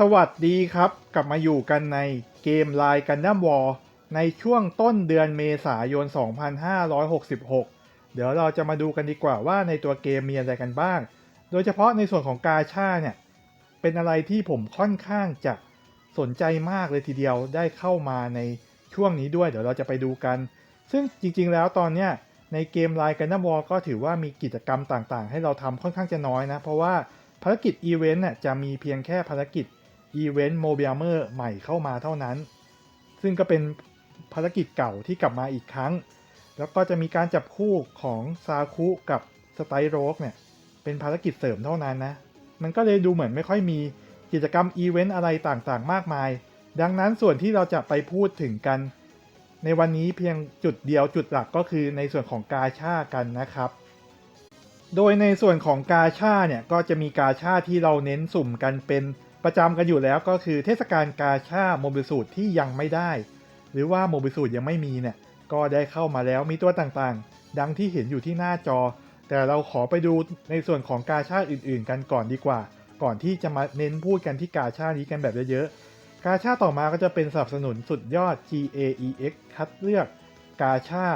สวัสดีครับ กลับมาอยู่กันในเกมไลน์กันดั้มวอลในช่วงต้นเดือนเมษายน 2566 เดี๋ยวเราจะมาดูกันดีกว่าว่าในตัวเกมมีอะไรกันบ้าง โดยเฉพาะในส่วนของกาชาเนี่ย เป็นอะไรที่ผมค่อนข้างจะสนใจมากเลยทีเดียวได้เข้ามาในช่วงนี้ด้วย เดี๋ยวเราจะไปดูกัน ซึ่งจริงๆแล้วตอนเนี้ยในเกมไลน์กันดั้มวอลก็ถือว่ามีกิจกรรมต่างๆ ให้เราทำค่อนข้างจะน้อยนะ เพราะว่าภารกิจอีเวนต์น่ะจะมีเพียงแค่ภารกิจ อีเวนต์โมบิลเมอร์ใหม่เข้ามาเท่านั้น ซึ่งก็เป็นภารกิจเก่าที่กลับมาอีกครั้ง แล้วก็จะมีการจับคู่ของซาคุกับสไตโรกเนี่ย เป็นภารกิจเสริมเท่านั้นนะ มันก็เลยดูเหมือนไม่ค่อยมีกิจกรรมอีเวนต์อะไรต่างๆ มากมาย ดังนั้นส่วนที่เราจะไปพูดถึงกัน ในวันนี้เพียงจุดเดียวจุดหลักก็คือในส่วนของกาชากันนะครับ โดยในส่วนของกาชาเนี่ยก็จะมีกาชาที่เราเน้นสุ่มกันเป็น ประจำกันอยู่แล้วก็คือเทศกาลกาชาโมบิสูตรที่ยังไม่ได้ หรือว่าโมบิสูตรยังไม่มีเนี่ยก็ได้เข้ามาแล้วมีตัวต่างๆ ดังที่เห็นอยู่ที่หน้าจอ แต่เราขอไปดูในส่วนของกาชาอื่นๆ กันก่อนดีกว่า ก่อนที่จะมาเน้นพูดกันที่กาชานี้กันแบบเยอะๆกาชาต่อมาก็จะเป็นสนับสนุนสุดยอด GAEX คัดเลือกกาชา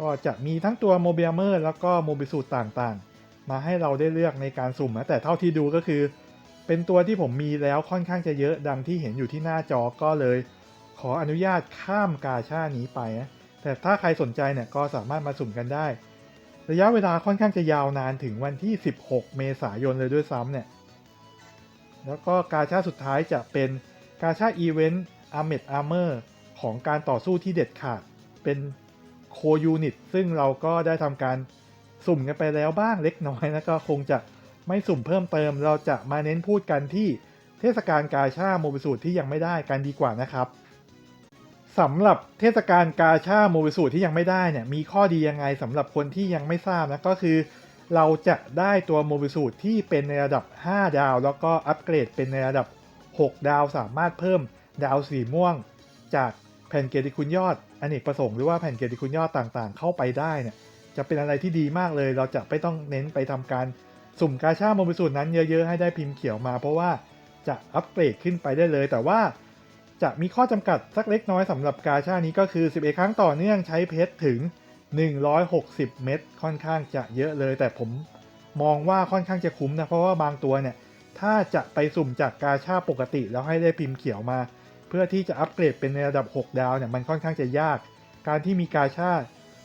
ก็จะมีทั้งตัวโมบิลเมอร์แล้วก็โมบิสูตรต่างๆ มาให้เราได้เลือกในการสุ่มนะแต่เท่าที่ดูก็คือ เป็นตัวที่ผมมีแล้วค่อนข้างจะเยอะดังที่เห็นอยู่ที่หน้าจอก็เลย ขออนุญาตข้ามกาชานี้ไปนะแต่ถ้าใครสนใจเนี่ยก็สามารถมาสุ่มกันได้ ระยะเวลาค่อนข้างจะยาวนานถึงวันที่ 16 เมษายนเลยด้วยซ้ำเนี่ยแล้วก็กาชาสุดท้ายจะเป็นกาชาอีเวนต์อาร์เมดอาร์เมอร์ของการต่อสู้ที่เด็ดขาด เป็นโคยูนิตซึ่งเราก็ได้ทำการสุ่มกันไปแล้วบ้างเล็กน้อยนะก็คงจะ ไม่สุ่มเพิ่มเติม เราจะมาเน้นพูดกันที่เทศกาลกาชาโมบิสูตรที่ยังไม่ได้กันดีกว่านะครับสำหรับเทศกาลกาชาโมบิสูตรที่ยังไม่ได้เนี่ยมีข้อดียังไงสำหรับคนที่ยังไม่ทราบนะก็คือ เราจะได้ตัวโมบิสูตรที่เป็นในระดับ 5 ดาว แล้วก็อัปเกรดเป็นในระดับ 6 ดาวสามารถเพิ่มดาวสีม่วง จากแผ่นเกียรติคุณยอดอเนกประสงค์หรือว่าแผ่นเกียรติคุณยอดต่างๆ เข้าไปได้เนี่ยจะเป็นอะไรที่ดีมากเลย เราจะไม่ต้องเน้นไปทำการ สุ่มกาชาโมบิสูตรนั้นเยอะๆ ให้ได้พิมพ์เขียวมา เพราะว่าจะอัปเกรดขึ้นไปได้เลย แต่ว่าจะมีข้อจำกัดสักเล็กน้อยสำหรับกาชานี้ก็คือ 11 ครั้งต่อเนื่องใช้เพชรถึง 160 เม็ดค่อนข้างจะเยอะเลย แต่ผมมองว่าค่อนข้างจะคุ้มนะ เพราะว่าบางตัวเนี่ย ถ้าจะไปสุ่มจากกาชาปกติแล้วให้ได้พิมพ์เขียวมา เพื่อที่จะอัปเกรดเป็นในระดับ 6 ดาวเนี่ยมันค่อนข้างจะยาก การที่มีกาชา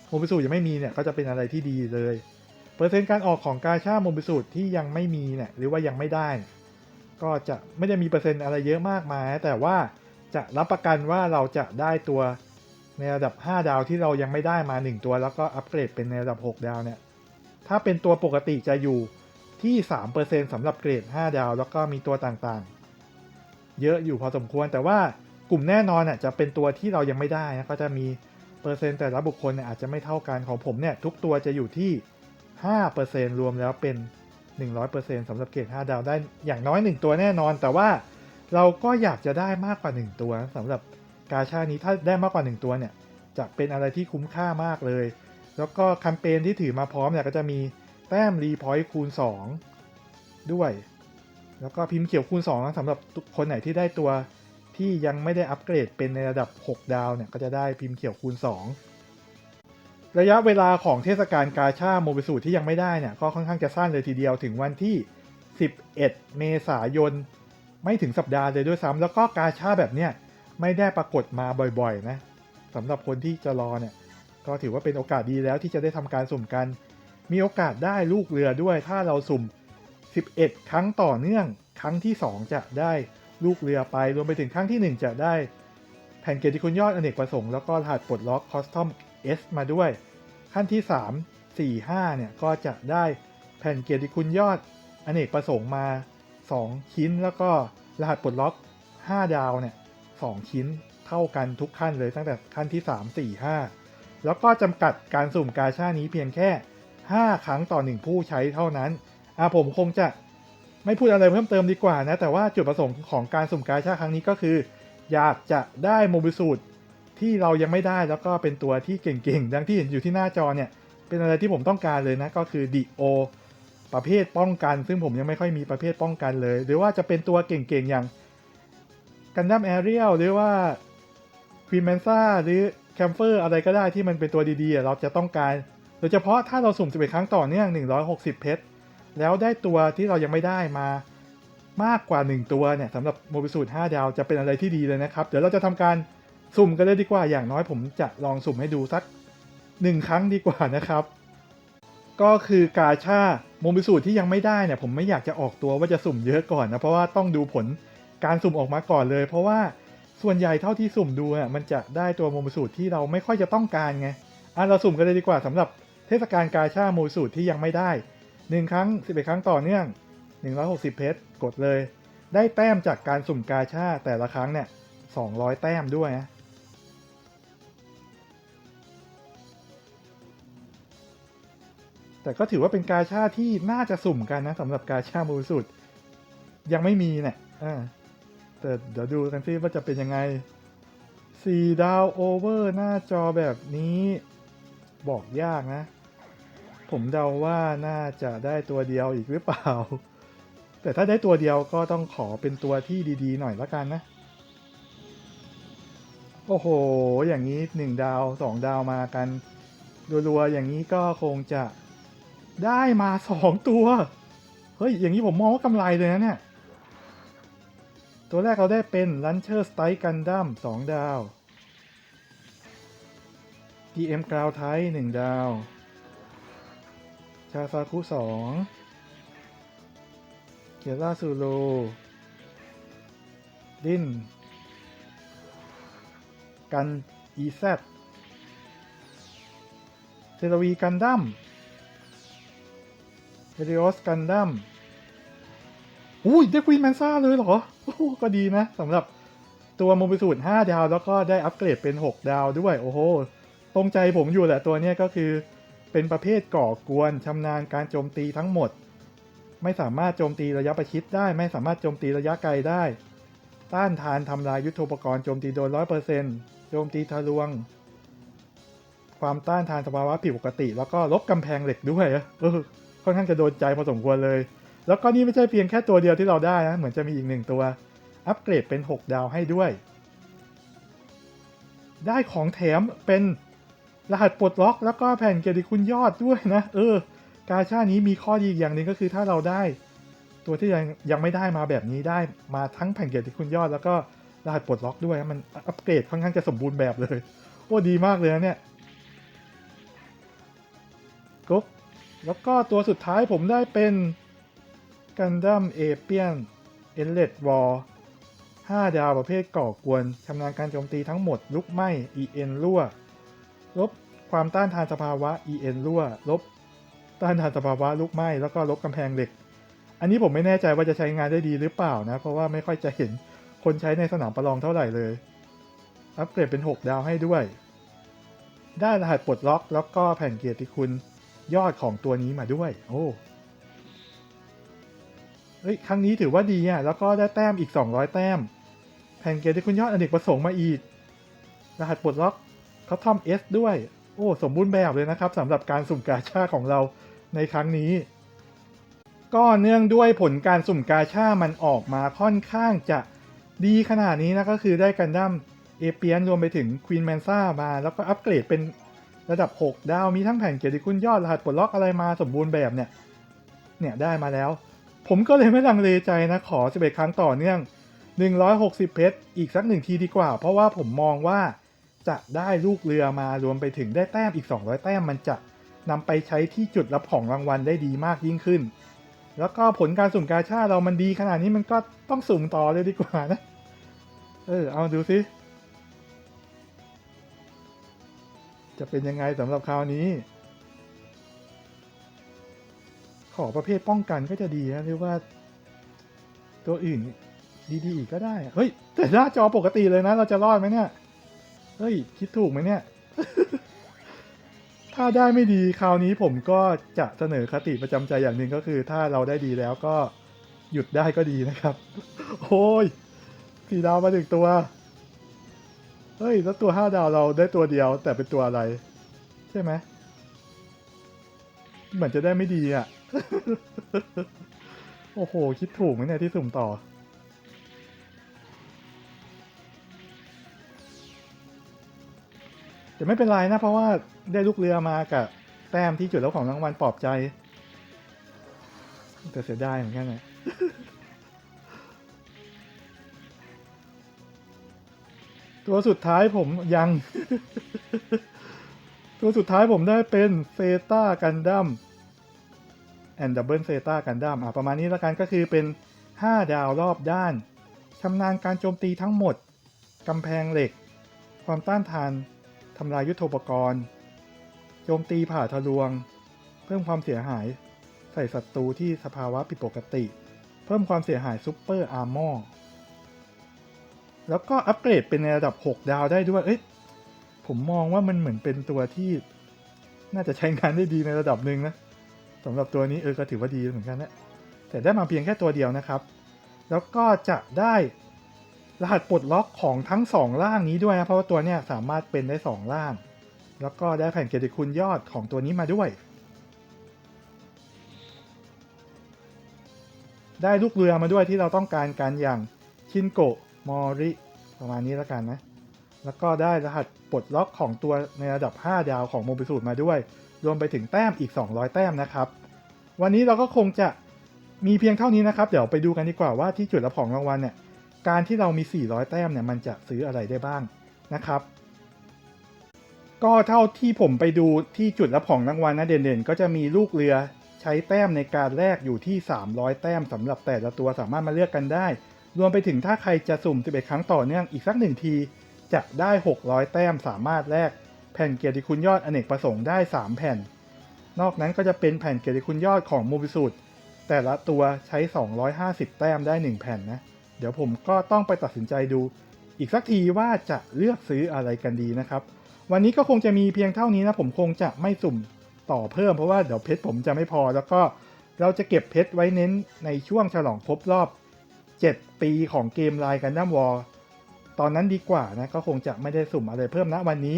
โมบิสูยังไม่มีเนี่ยก็จะเป็นอะไรที่ดีเลย เปอร์เซ็นต์การออกของกาชาโมบิสูที่ยังไม่มีเนี่ยหรือว่ายังไม่ได้ ก็จะไม่ได้มีเปอร์เซ็นต์อะไรเยอะมากมาย แต่ว่าจะรับประกันว่าเราจะได้ตัวในระดับ 5 ดาวที่เรายังไม่ได้มา 1 ตัว แล้วก็อัปเกรดเป็นในระดับ 6 ดาวเนี่ยถ้าเป็นตัวปกติจะอยู่ที่3%สำหรับเกรด 5 ดาว แล้วก็มีตัวต่างๆ เยอะอยู่พอสมควรแต่ว่ากลุ่มแน่นอนอะจะเป็นตัวที่เรายังไม่ได้นะก็จะมีเปอร์เซ็นต์แต่ละบุคคลเนี่ยอาจจะไม่เท่ากันของผมเนี่ยทุกตัวจะอยู่ที่ 5%รวมแล้วเป็น 100%สำหรับเกรด5ดาวได้อย่างน้อย 1 ตัวแน่นอน แต่ว่าเราก็อยากจะได้มากกว่า 1 ตัวสำหรับกาชานี้ถ้าได้มากกว่า 1 ตัวเนี่ย จะเป็นอะไรที่คุ้มค่ามากเลย แล้วก็แคมเปญที่ถือมาพร้อมเนี่ยก็จะมีแต้มรีพอยต์คูณ 2 ด้วย แล้วก็พิมพ์เขียวคูณ2นะสำหรับคนไหนที่ได้ตัวที่ยังไม่ได้อัปเกรดเป็นในระดับ 6 ดาวเนี่ยก็จะได้พิมพ์เขียวคูณ 2 ระยะเวลาของเทศกาลกาชาโมบิสูที่ยังไม่ได้เนี่ยก็ค่อนข้างจะสั้นเลยทีเดียวถึงวันที่ 11 เมษายน ไม่ถึงสัปดาห์เลยด้วยซ้ำแล้วก็กาชาแบบเนี้ยไม่ได้ปรากฏมาบ่อยๆนะสำหรับคนที่จะรอเนี่ยก็ถือว่าเป็นโอกาสดีแล้วที่จะได้ทำการสุ่มกัน มีโอกาสได้ลูกเรือด้วย ถ้าเราสุ่ม 11 ครั้งต่อเนื่อง ครั้งที่ 2 จะได้ลูกเรือไปรวมไปถึงครั้งที่ 1 จะได้แผ่นเกียรติคุณยอดอเนกประสงค์แล้วก็รหัสปลดล็อกคอสตอม S มาด้วย ขั้นที่ 3 4 5 เนี่ย ก็จะได้แผ่นเกียรติคุณยอดอเนกประสงค์มา 2 ชิ้น แล้วก็รหัสปลดล็อก 5 ดาวเนี่ย2ชิ้นเท่ากันทุกขั้นเลยตั้งแต่ขั้นที่ 3 4 5 แล้วก็จำกัดการสุ่มกาชานี้เพียงแค่ 5 ครั้งต่อ 1 ผู้ใช้เท่านั้นอะผมคงจะไม่พูดอะไรเพิ่มเติมดีกว่านะ แต่ว่าจุดประสงค์ของการสุ่มกาชาครั้งนี้ก็คือ อยากจะได้โมบิสูตร ที่เรายังไม่ได้แล้วก็เป็นตัวที่เก่งๆ ดังที่เห็นอยู่ที่หน้าจอเนี่ย เป็นอะไรที่ผมต้องการเลยนะก็คือดิโอประเภทป้องกัน ซึ่งผมยังไม่ค่อยมีประเภทป้องกันเลย หรือว่าจะเป็นตัวเก่งๆ อย่างกันดั้มแอเรียลหรือว่าควีนแมนซ่าหรือแคมเฟอร์อะไรก็ได้ที่มันเป็นตัวดีๆ เราจะต้องการ โดยเฉพาะถ้าเราสุ่ม 11 ครั้งต่อเนื่อง 160 เพชร แล้วได้ตัวที่เรายังไม่ได้มามากกว่า 1 ตัวเนี่ยสำหรับโมบิสูตร5ดาวจะเป็นอะไรที่ดีเลยนะครับ เดี๋ยวเราจะทำการ สุ่มกันเลยดีกว่าอย่างน้อยผมจะลองสุ่มให้ดูสัก1ครั้งดีกว่านะครับ ก็คือกาชาโมบิสูตรที่ยังไม่ได้เนี่ยผมไม่อยากจะออกตัวว่าจะสุ่มเยอะก่อนนะเพราะว่าต้องดูผลการสุ่มออกมาก่อนเลย เพราะว่าส่วนใหญ่เท่าที่สุ่มดูอะมันจะได้ตัวโมบิสูตรที่เราไม่ค่อยจะต้องการไงอะเราสุ่มกันเลยดีกว่าสำหรับเทศกาลกาชาโมบิสูตรที่ยังไม่ได้1ครั้ง11ครั้งต่อเนื่อง160เพชรกดเลย ได้แต้มจากการสุ่มกาชาแต่ละครั้งเนี่ย200แต้มด้วยนะ แต่ก็ถือว่าเป็นกาชาที่น่าจะสุ่มกันนะสำหรับกาชามูสุดยังไม่มีเนี่ยอ่าแต่เดี๋ยวดูกันซิว่าจะเป็นยังไง4ดาวโอเวอร์หน้าจอแบบนี้บอกยากนะ ผมเดาว่าน่าจะได้ตัวเดียวอีกหรือเปล่า แต่ถ้าได้ตัวเดียวก็ต้องขอเป็นตัวที่ดีๆ หน่อยละกันนะ โอ้โห อย่างนี้หนึ่งดาวสองดาวมากันรัวๆอย่างนี้ก็คงจะ ได้มาสองตัว เฮ้ย อย่างนี้ผมมองว่ากำไรเลยนะเนี่ย ตัวแรกเราได้เป็น Launcher Strike Gundam 2ดาว GM Ground Type 1ดาว ชาซาคุ2เกียร่าซูโรดิน กันอีแซดเทลวีกันดั้ม เฮลิโอสกันดั้มอุ้ยได้ควีนแมนซ่าเลยเหรอ โอ้ก็ดีนะสำหรับตัวโมบิสูตร5ดาว แล้วก็ได้อัปเกรดเป็น 6 ดาวด้วย โอ้โห ตรงใจผมอยู่แหละตัวนี้ก็คือ เป็นประเภทก่อกวนชำนาญการโจมตีทั้งหมด ไม่สามารถโจมตีระยะประชิดได้ ไม่สามารถโจมตีระยะไกลได้ ต้านทานทำลายยุทธปกรณ์โจมตีโดนร้อยเปอร์เซ็นต์โจมตีทะลวง ความต้านทานสภาวะผิดปกติ แล้วก็ลบกำแพงเหล็กด้วยเออ ค่อนข้างจะโดนใจพอสมควรเลย แล้วก็นี่ไม่ใช่เพียงแค่ตัวเดียวที่เราได้นะ เหมือนจะมีอีกหนึ่งตัว อัปเกรดเป็น 6 ดาวให้ด้วย ได้ของแถมเป็นรหัสปลดล็อกแล้วก็แผ่นเกียรติคุณยอดด้วยนะ เออ กาชานี้มีข้อดีอีกอย่างหนึ่งก็คือถ้าเราได้ ตัวที่ยังยังไม่ได้มาแบบนี้ได้มาทั้งแผ่นเกียรติคุณยอด แล้วก็รหัสปลดล็อกด้วยมันอัปเกรดค่อนข้างจะสมบูรณ์แบบเลย โอ้ดีมากเลยนะเนี่ยกุ๊บ แล้วก็ตัวสุดท้ายผมได้เป็นกันดั้มเอเปียนเอเลดวอล5ดาวประเภทก่อกวนชำนาญการโจมตีทั้งหมดลุกไหม้ EN รั่ว ลบความต้านทานสภาวะ EN รั่ว ลบต้านทานสภาวะลุกไหม้แล้วก็ลบกำแพงเหล็ก อันนี้ผมไม่แน่ใจว่าจะใช้งานได้ดีหรือเปล่านะ เพราะว่าไม่ค่อยจะเห็นคนใช้ในสนามประลองเท่าไหร่เลย อัปเกรดเป็น 6 ดาวให้ด้วย ได้รหัสปลดล็อกแล้วก็แผ่นเกียรติคุณ ยอดของตัวนี้มาด้วย โอ้เฮ้ย ครั้งนี้ถือว่าดีอะ แล้วก็ได้แต้มอีก 200 แต้ม แผ่นเกียรติคุณยอดอเนกประสงค์มาอีก รหัสปลดล็อกเขาทอมเอสด้วย โอ้ สมบูรณ์แบบเลยนะครับสำหรับการสุ่มกาชาของเราในครั้งนี้ ก็เนื่องด้วยผลการสุ่มกาชามันออกมาค่อนข้างจะดีขนาดนี้นะก็คือได้กันดั้มเอเปียนรวมไปถึงควีนแมนซ่ามา แล้วก็อัปเกรดเป็น ระดับ 6 ดาวมีทั้งแผ่นเกียรติคุณยอดรหัสปลดล็อกอะไรมาสมบูรณ์แบบเนี่ย เนี่ยได้มาแล้ว ผมก็เลยไม่ลังเลใจนะขอ11ครั้งต่อเนื่อง 160 เพชรอีกสักหนึ่งทีดีกว่า เพราะว่าผมมองว่าจะได้ลูกเรือมารวมไปถึงได้แต้มอีก 200 แต้มมันจะนำไปใช้ที่จุดรับของรางวัลได้ดีมากยิ่งขึ้น แล้วก็ผลการสุ่มกาชาเรามันดีขนาดนี้มันก็ต้องสุ่มต่อเลยดีกว่านะ เออเอาดูสิ จะเป็นยังไงสำหรับคราวนี้ ขอประเภทป้องกันก็จะดีนะหรือว่า ตัวอื่น ดีๆอีกก็ได้ เฮ้ย แต่หน้าจอปกติเลยนะ เราจะรอดไหมเนี่ย เฮ้ย คิดถูกไหมเนี่ย ถ้าได้ไม่ดีคราวนี้ผมก็จะเสนอคติประจำใจอย่างหนึ่งก็คือ ถ้าเราได้ดีแล้วก็หยุดได้ก็ดีนะครับ โอ้ยสี่ดาวมาถึงตัว เฮ้ย แล้วตัวห้าดาวเราได้ตัวเดียวแต่เป็นตัวอะไร ใช่ไหมเหมือนจะได้ไม่ดีอะ โอ้โห คิดถูกไหมเนี่ยที่สุ่มต่อ แต่ไม่เป็นไรนะ เพราะว่าได้ลูกเรือมากับแต้มที่จุดแล้วของรางวัลปลอบใจ แต่เสียดายเหมือนกันนะ ตัวสุดท้ายผมยัง ตัวสุดท้ายผมได้เป็นเซตากันดั้มแอนดับเบิลเซตากันดั้มอะประมาณนี้แล้วกันก็คือเป็น 5 ดาวรอบด้านชำนาญการโจมตีทั้งหมดกำแพงเหล็ก ความต้านทานทำลายยุทโธปกรณ์ โจมตีผ่าทะลวง เพิ่มความเสียหายใส่ศัตรูที่สภาวะผิดปกติ เพิ่มความเสียหายซุปเปอร์อาร์มอร์ แล้วก็อัปเกรดเป็นในระดับ 6 ดาวได้ด้วย เอ้ย ผมมองว่ามันเหมือนเป็นตัวที่ น่าจะใช้งานได้ดีในระดับหนึ่งนะสำหรับตัวนี้เออก็ถือว่าดีเหมือนกันนะ แต่ได้มาเพียงแค่ตัวเดียวนะครับ แล้วก็จะได้รหัสปลดล็อกของทั้งสองล่างนี้ด้วยนะเพราะว่าตัวเนี้ยสามารถเป็นได้สองล่าง แล้วก็ได้แผ่นเกียรติคุณยอดของตัวนี้มาด้วย ได้ลูกเรือมาด้วยที่เราต้องการกันอย่างชินโกะ มอริ ประมาณนี้แล้วกันนะ แล้วก็ได้รหัสปลดล็อกของตัวในระดับ 5 ดาวของโมบิสูตรมาด้วย รวมไปถึงแต้มอีก 200 แต้มนะครับ วันนี้เราก็คงจะมีเพียงเท่านี้นะครับ เดี๋ยวไปดูกันดีกว่าว่าที่จุดรับของรางวัลเนี่ย การที่เรามี 400 แต้มเนี่ยมันจะซื้ออะไรได้บ้างนะครับ ก็เท่าที่ผมไปดูที่จุดรับของรางวัลนะเด่นๆ ก็จะมีลูกเรือใช้แต้มในการแลกอยู่ที่ 300 แต้มสำหรับแต่ละตัวสามารถมาเลือกกันได้ รวมไปถึงถ้าใครจะสุ่ม 11 ครั้งต่อเนื่องอีกสักหนึ่งที จะได้ 600 แต้มสามารถแลกแผ่นเกียรติคุณยอดอเนกประสงค์ได้ 3 แผ่น นอกนั้นก็จะเป็นแผ่นเกียรติคุณยอดของมูบิสูตรแต่ละตัวใช้ 250 แต้มได้ 1 แผ่นนะ เดี๋ยวผมก็ต้องไปตัดสินใจดู อีกสักทีว่าจะเลือกซื้ออะไรกันดีนะครับ วันนี้ก็คงจะมีเพียงเท่านี้นะ ผมคงจะไม่สุ่มต่อเพิ่มเพราะว่าเดี๋ยวเพชรผมจะไม่พอ แล้วก็เราจะเก็บเพชรไว้เน้นในช่วงฉลองครบรอบ 7 ปีของเกมไลน์กันดั้มวอลตอนนั้นดีกว่านะก็คงจะไม่ได้สุ่มอะไรเพิ่มนะวันนี้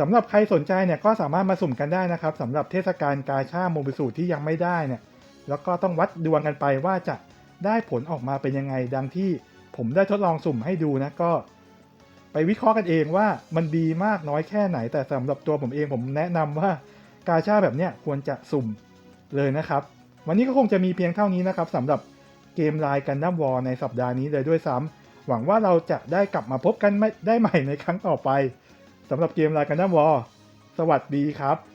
สำหรับใครสนใจเนี่ยก็สามารถมาสุ่มกันได้นะครับสำหรับเทศกาลกาชาโมบิสูที่ยังไม่ได้เนี่ยแล้วก็ต้องวัดดวงกันไปว่าจะได้ผลออกมาเป็นยังไงดังที่ผมได้ทดลองสุ่มให้ดูนะก็ ไปวิเคราะห์กันเองว่ามันดีมากน้อยแค่ไหน แต่สำหรับตัวผมเองผมแนะนำว่ากาชาแบบเนี้ยควรจะสุ่มเลยนะครับ วันนี้ก็คงจะมีเพียงเท่านี้นะครับสำหรับ เกมไลน์กันดั้มวอลในสัปดาห์นี้เลยด้วยซ้ำหวังว่าเราจะได้กลับมาพบกันไม่ได้ใหม่ในครั้งต่อไปสำหรับเกมไลน์กันดั้มวอลสวัสดีครับ